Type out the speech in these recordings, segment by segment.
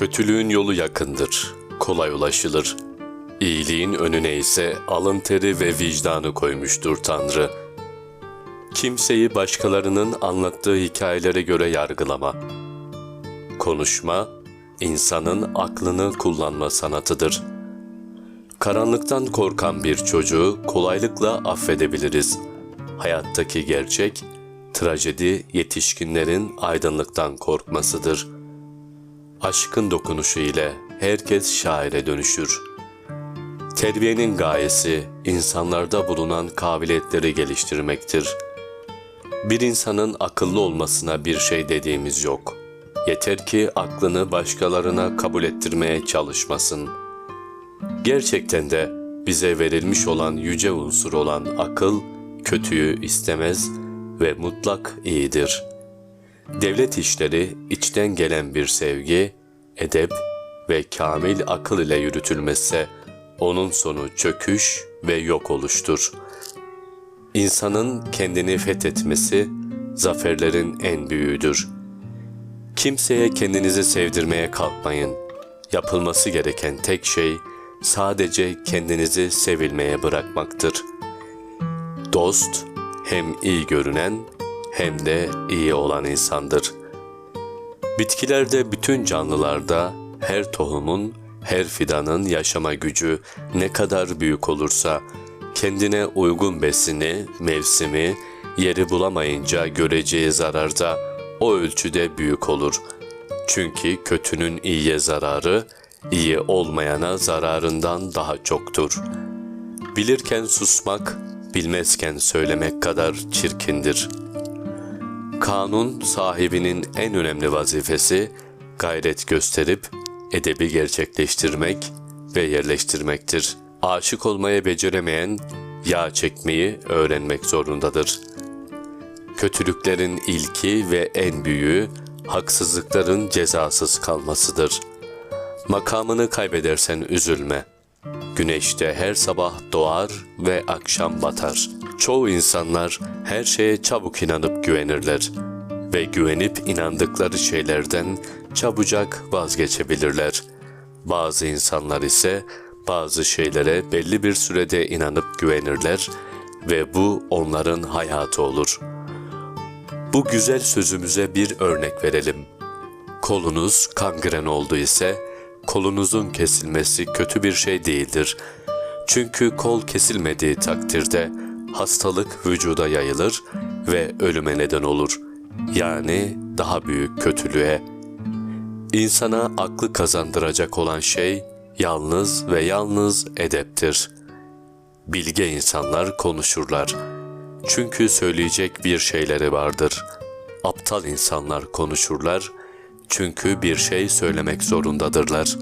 Kötülüğün yolu yakındır, kolay ulaşılır. İyiliğin önüne ise alın teri ve vicdanı koymuştur Tanrı. Kimseyi başkalarının anlattığı hikayelere göre yargılama. Konuşma, insanın aklını kullanma sanatıdır. Karanlıktan korkan bir çocuğu kolaylıkla affedebiliriz. Hayattaki gerçek, trajedi yetişkinlerin aydınlıktan korkmasıdır. Aşkın dokunuşu ile herkes şaire dönüşür. Terbiyenin gayesi insanlarda bulunan kabiliyetleri geliştirmektir. Bir insanın akıllı olmasına bir şey dediğimiz yok. Yeter ki aklını başkalarına kabul ettirmeye çalışmasın. Gerçekten de bize verilmiş olan yüce unsur olan akıl kötüyü istemez ve mutlak iyidir. Devlet işleri içten gelen bir sevgi, edep ve kamil akıl ile yürütülmezse onun sonu çöküş ve yok oluştur. İnsanın kendini fethetmesi zaferlerin en büyüğüdür. Kimseye kendinizi sevdirmeye kalkmayın. Yapılması gereken tek şey sadece kendinizi sevilmeye bırakmaktır. Dost hem iyi görünen hem de iyi olan insandır. Bitkilerde bütün canlılarda her tohumun, her fidanın yaşama gücü ne kadar büyük olursa kendine uygun besini, mevsimi, yeri bulamayınca göreceği zarar da o ölçüde büyük olur. Çünkü kötünün iyiye zararı, iyi olmayana zararından daha çoktur. Bilirken susmak, bilmezken söylemek kadar çirkindir. Kanun sahibinin en önemli vazifesi gayret gösterip edebi gerçekleştirmek ve yerleştirmektir. Aşık olmaya beceremeyen yağ çekmeyi öğrenmek zorundadır. Kötülüklerin ilki ve en büyüğü haksızlıkların cezasız kalmasıdır. Makamını kaybedersen üzülme. Güneş de her sabah doğar ve akşam batar. Çoğu insanlar her şeye çabuk inanıp güvenirler ve güvenip inandıkları şeylerden çabucak vazgeçebilirler. Bazı insanlar ise bazı şeylere belli bir sürede inanıp güvenirler ve bu onların hayatı olur. Bu güzel sözümüze bir örnek verelim. Kolunuz kangren oldu ise kolunuzun kesilmesi kötü bir şey değildir. Çünkü kol kesilmediği takdirde hastalık vücuda yayılır ve ölüme neden olur. Yani daha büyük kötülüğe. İnsana aklı kazandıracak olan şey yalnız ve yalnız edeptir. Bilge insanlar konuşurlar. Çünkü söyleyecek bir şeyleri vardır. Aptal insanlar konuşurlar çünkü bir şey söylemek zorundadırlar.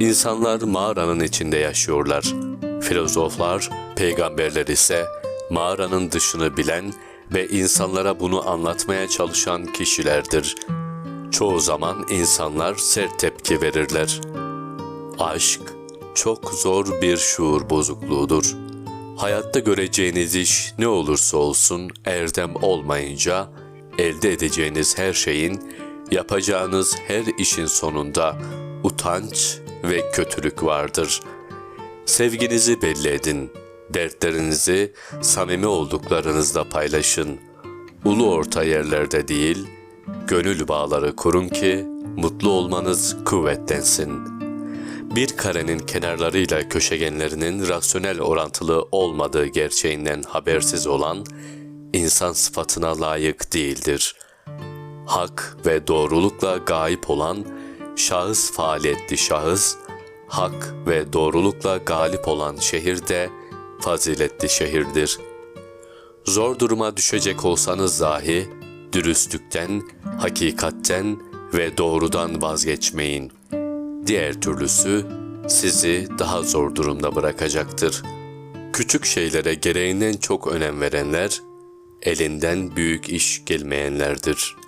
İnsanlar mağaranın içinde yaşıyorlar. Filozoflar, peygamberler ise mağaranın dışını bilen ve insanlara bunu anlatmaya çalışan kişilerdir. Çoğu zaman insanlar sert tepki verirler. Aşk çok zor bir şuur bozukluğudur. Hayatta göreceğiniz iş ne olursa olsun erdem olmayınca elde edeceğiniz her şeyin, yapacağınız her işin sonunda utanç ve kötülük vardır. Sevginizi belli edin. Dertlerinizi samimi olduklarınızla paylaşın. Ulu orta yerlerde değil, gönül bağları kurun ki mutlu olmanız kuvvetlensin.'' bir karenin kenarlarıyla köşegenlerinin rasyonel orantılı olmadığı gerçeğinden habersiz olan insan sıfatına layık değildir. Hak ve doğrulukla gayip olan şahıs faaliyetli şahıs, hak ve doğrulukla galip olan şehir de faziletli şehirdir. Zor duruma düşecek olsanız dahi dürüstlükten, hakikatten ve doğrudan vazgeçmeyin.'' Diğer türlüsü sizi daha zor durumda bırakacaktır. Küçük şeylere gereğinden çok önem verenler, elinden büyük iş gelmeyenlerdir.''